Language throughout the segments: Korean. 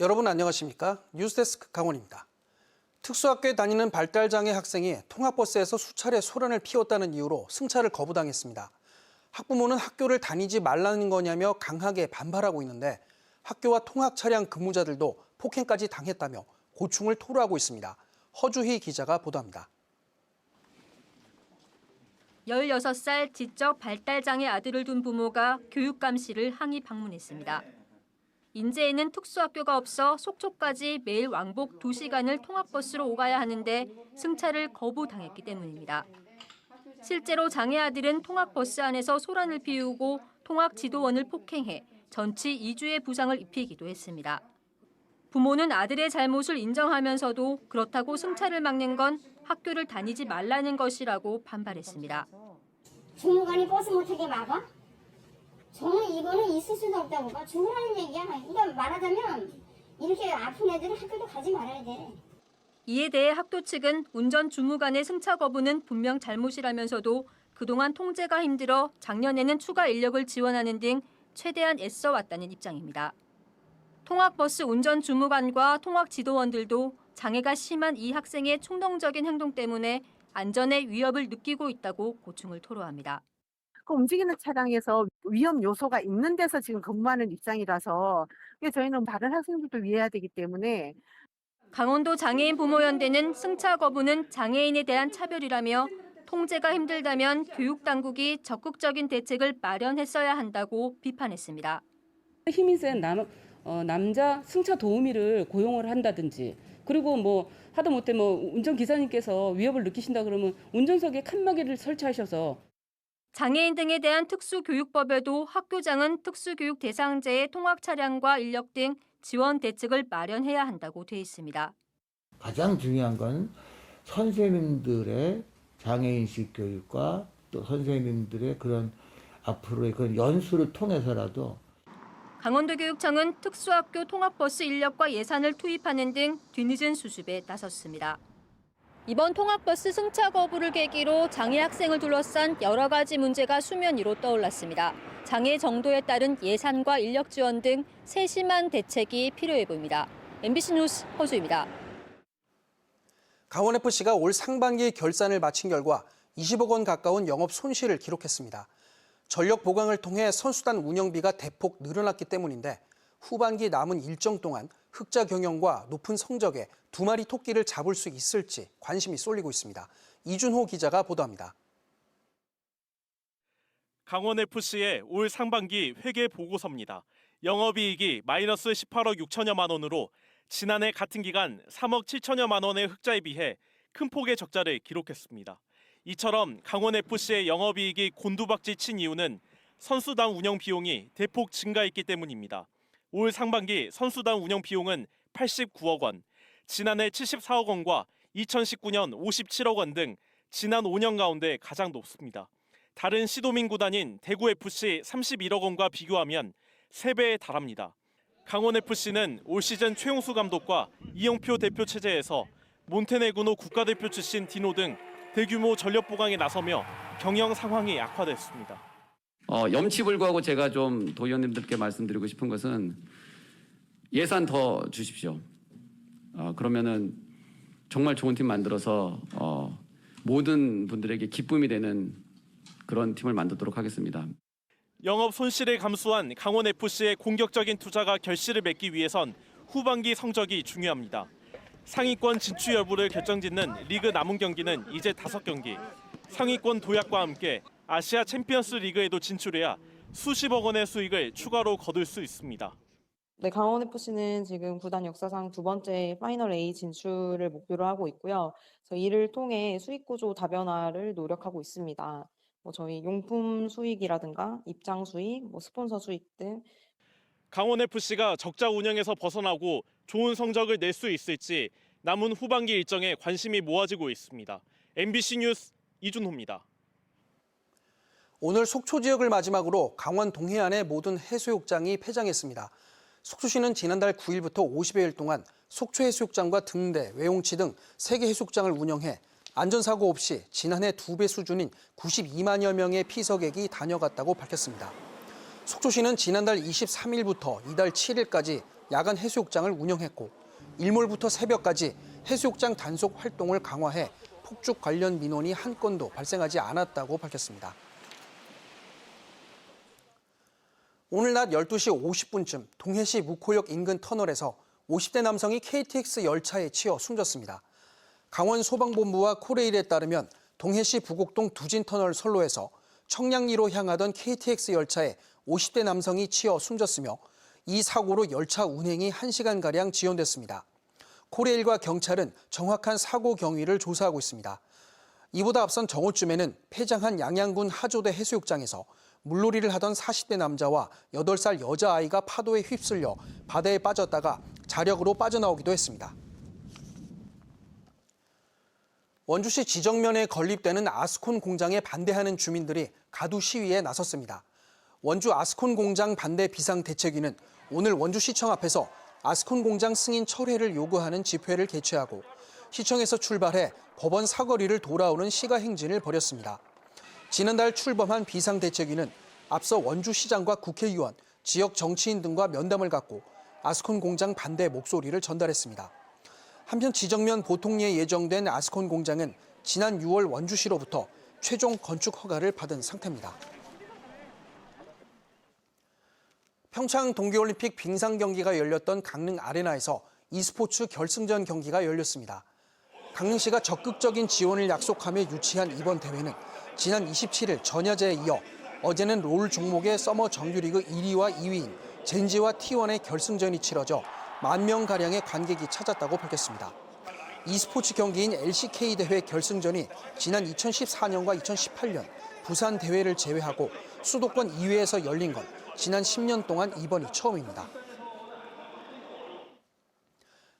여러분 안녕하십니까? 뉴스데스크 강원입니다. 특수학교에 다니는 발달장애 학생이 통학버스에서 수차례 소란을 피웠다는 이유로 승차를 거부당했습니다. 학부모는 학교를 다니지 말라는 거냐며 강하게 반발하고 있는데 학교와 통학 차량 근무자들도 폭행까지 당했다며 고충을 토로하고 있습니다. 허주희 기자가 보도합니다. 16살 지적 발달장애 아들을 둔 부모가 교육감실을 항의 방문했습니다. 인제에는 특수학교가 없어 속초까지 매일 왕복 2시간을 통학버스로 오가야 하는데 승차를 거부당했기 때문입니다. 실제로 장애 아들은 통학버스 안에서 소란을 피우고 통학 지도원을 폭행해 전치 2주의 부상을 입히기도 했습니다. 부모는 아들의 잘못을 인정하면서도 그렇다고 승차를 막는 건 학교를 다니지 말라는 것이라고 반발했습니다. 주무관이 버스 못 타게 막아? 저는 이거는 있을 수도 없다고 봐. 죽으라는 얘기야. 그러니까 말하자면 이렇게 아픈 애들은 학교도 가지 말아야 돼. 이에 대해 학교 측은 운전 주무관의 승차 거부는 분명 잘못이라면서도 그동안 통제가 힘들어 작년에는 추가 인력을 지원하는 등 최대한 애써 왔다는 입장입니다. 통학버스 운전 주무관과 통학 지도원들도 장애가 심한 이 학생의 충동적인 행동 때문에 안전에 위협을 느끼고 있다고 고충을 토로합니다. 그 움직이는 차량에서 위험 요소가 있는 데서 지금 근무하는 입장이라서 그게 저희는 다른 학생들도 위해야 되기 때문에 강원도 장애인 부모연대는 승차 거부는 장애인에 대한 차별이라며 통제가 힘들다면 교육 당국이 적극적인 대책을 마련했어야 한다고 비판했습니다. 힘이 센 남, 어, 남자 승차 도우미를 고용을 한다든지 그리고 뭐 하다못해 뭐 운전 기사님께서 위협을 느끼신다 그러면 운전석에 칸막이를 설치하셔서 장애인 등에 대한 특수교육법에도 학교장은 특수교육 대상자의 통학 차량과 인력 등 지원 대책을 마련해야 한다고 돼 있습니다. 가장 중요한 건 선생님들의 장애인식 교육과 또 선생님들의 그런 앞으로의 그런 연수를 통해서라도 강원도교육청은 특수학교 통학버스 인력과 예산을 투입하는 등 뒤늦은 수습에 나섰습니다. 이번 통학버스 승차 거부를 계기로 장애 학생을 둘러싼 여러 가지 문제가 수면 위로 떠올랐습니다. 장애 정도에 따른 예산과 인력 지원 등 세심한 대책이 필요해 보입니다. MBC 뉴스 허수입니다. 강원FC가 올 상반기 결산을 마친 결과 20억 원 가까운 영업 손실을 기록했습니다. 전력 보강을 통해 선수단 운영비가 대폭 늘어났기 때문인데 후반기 남은 일정 동안 흑자 경영과 높은 성적에 두 마리 토끼를 잡을 수 있을지 관심이 쏠리고 있습니다. 이준호 기자가 보도합니다. 강원FC의 올 상반기 회계 보고서입니다. 영업이익이 마이너스 18억 6천여만 원으로 지난해 같은 기간 3억 7천여만 원의 흑자에 비해 큰 폭의 적자를 기록했습니다. 이처럼 강원FC의 영업이익이 곤두박질 친 이유는 선수단 운영 비용이 대폭 증가했기 때문입니다. 올 상반기 선수단 운영 비용은 89억 원, 지난해 74억 원과 2019년 57억 원 등 지난 5년 가운데 가장 높습니다. 다른 시도민 구단인 대구FC 31억 원과 비교하면 3배에 달합니다. 강원FC는 올 시즌 최용수 감독과 이영표 대표 체제에서 몬테네그노 국가대표 출신 디노 등 대규모 전력 보강에 나서며 경영 상황이 악화됐습니다. 어, 염치불구하고 제가 좀 도의원님들께 말씀드리고 싶은 것은 예산 더 주십시오. 어, 그러면은 정말 좋은 팀 만들어서 어, 모든 분들에게 기쁨이 되는 그런 팀을 만들도록 하겠습니다. 영업 손실을 감수한 강원FC의 공격적인 투자가 결실을 맺기 위해선 후반기 성적이 중요합니다. 상위권 진출 여부를 결정짓는 리그 남은 경기는 이제 5경기. 상위권 도약과 함께 아시아 챔피언스 리그에도 진출해야 수십억 원의 수익을 추가로 거둘 수 있습니다. 네, 강원FC는 지금 구단 역사상 두 번째 파이널 A 진출을 목표로 하고 있고요. 그래서 이를 통해 수익 구조 다변화를 노력하고 있습니다. 뭐 저희 용품 수익이라든가 입장 수익, 뭐 스폰서 수익 등 강원FC가 적자 운영에서 벗어나고 좋은 성적을 낼 수 있을지 남은 후반기 일정에 관심이 모아지고 있습니다. MBC 뉴스 이준호입니다. 오늘 속초 지역을 마지막으로 강원 동해안의 모든 해수욕장이 폐장했습니다. 속초시는 지난달 9일부터 50여일 동안 속초 해수욕장과 등대, 외용치 등 3개 해수욕장을 운영해 안전사고 없이 지난해 두배 수준인 92만여 명의 피서객이 다녀갔다고 밝혔습니다. 속초시는 지난달 23일부터 이달 7일까지 야간 해수욕장을 운영했고 일몰부터 새벽까지 해수욕장 단속 활동을 강화해 폭죽 관련 민원이 한 건도 발생하지 않았다고 밝혔습니다. 오늘 낮 12시 50분쯤 동해시 묵호역 인근 터널에서 50대 남성이 KTX 열차에 치여 숨졌습니다. 강원 소방본부와 코레일에 따르면 동해시 부곡동 두진터널 선로에서 청량리로 향하던 KTX 열차에 50대 남성이 치여 숨졌으며 이 사고로 열차 운행이 1시간가량 지연됐습니다. 코레일과 경찰은 정확한 사고 경위를 조사하고 있습니다. 이보다 앞선 정오쯤에는 폐장한 양양군 하조대 해수욕장에서 물놀이를 하던 40대 남자와 8살 여자아이가 파도에 휩쓸려 바다에 빠졌다가 자력으로 빠져나오기도 했습니다. 원주시 지정면에 건립되는 아스콘 공장에 반대하는 주민들이 가두 시위에 나섰습니다. 원주 아스콘 공장 반대 비상대책위는 오늘 원주시청 앞에서 아스콘 공장 승인 철회를 요구하는 집회를 개최하고 시청에서 출발해 법원 사거리를 돌아오는 시가 행진을 벌였습니다. 지난달 출범한 비상대책위는 앞서 원주시장과 국회의원, 지역 정치인 등과 면담을 갖고 아스콘 공장 반대 목소리를 전달했습니다. 한편 지정면 보통리에 예정된 아스콘 공장은 지난 6월 원주시로부터 최종 건축 허가를 받은 상태입니다. 평창 동계올림픽 빙상 경기가 열렸던 강릉 아레나에서 e스포츠 결승전 경기가 열렸습니다. 강릉시가 적극적인 지원을 약속하며 유치한 이번 대회는 지난 27일 전야제에 이어 어제는 롤 종목의 서머 정규리그 1위와 2위인 젠지와 T1의 결승전이 치러져 만 명 가량의 관객이 찾았다고 밝혔습니다. e스포츠 경기인 LCK 대회 결승전이 지난 2014년과 2018년 부산 대회를 제외하고 수도권 이외에서 열린 건 지난 10년 동안 이번이 처음입니다.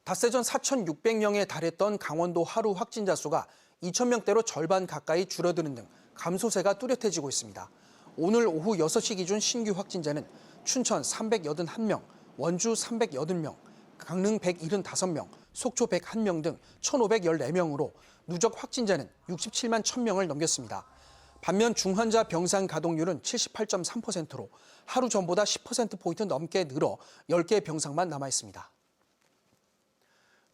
닷새 전 4,600명에 달했던 강원도 하루 확진자 수가 2,000명대로 절반 가까이 줄어드는 등 감소세가 뚜렷해지고 있습니다. 오늘 오후 6시 기준 신규 확진자는 춘천 381명, 원주 380명, 강릉 175명, 속초 101명 등 1,514명으로 누적 확진자는 67만 1,000명을 넘겼습니다. 반면 중환자 병상 가동률은 78.3%로 하루 전보다 10%포인트 넘게 늘어 10개 병상만 남아 있습니다.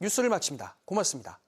뉴스를 마칩니다. 고맙습니다.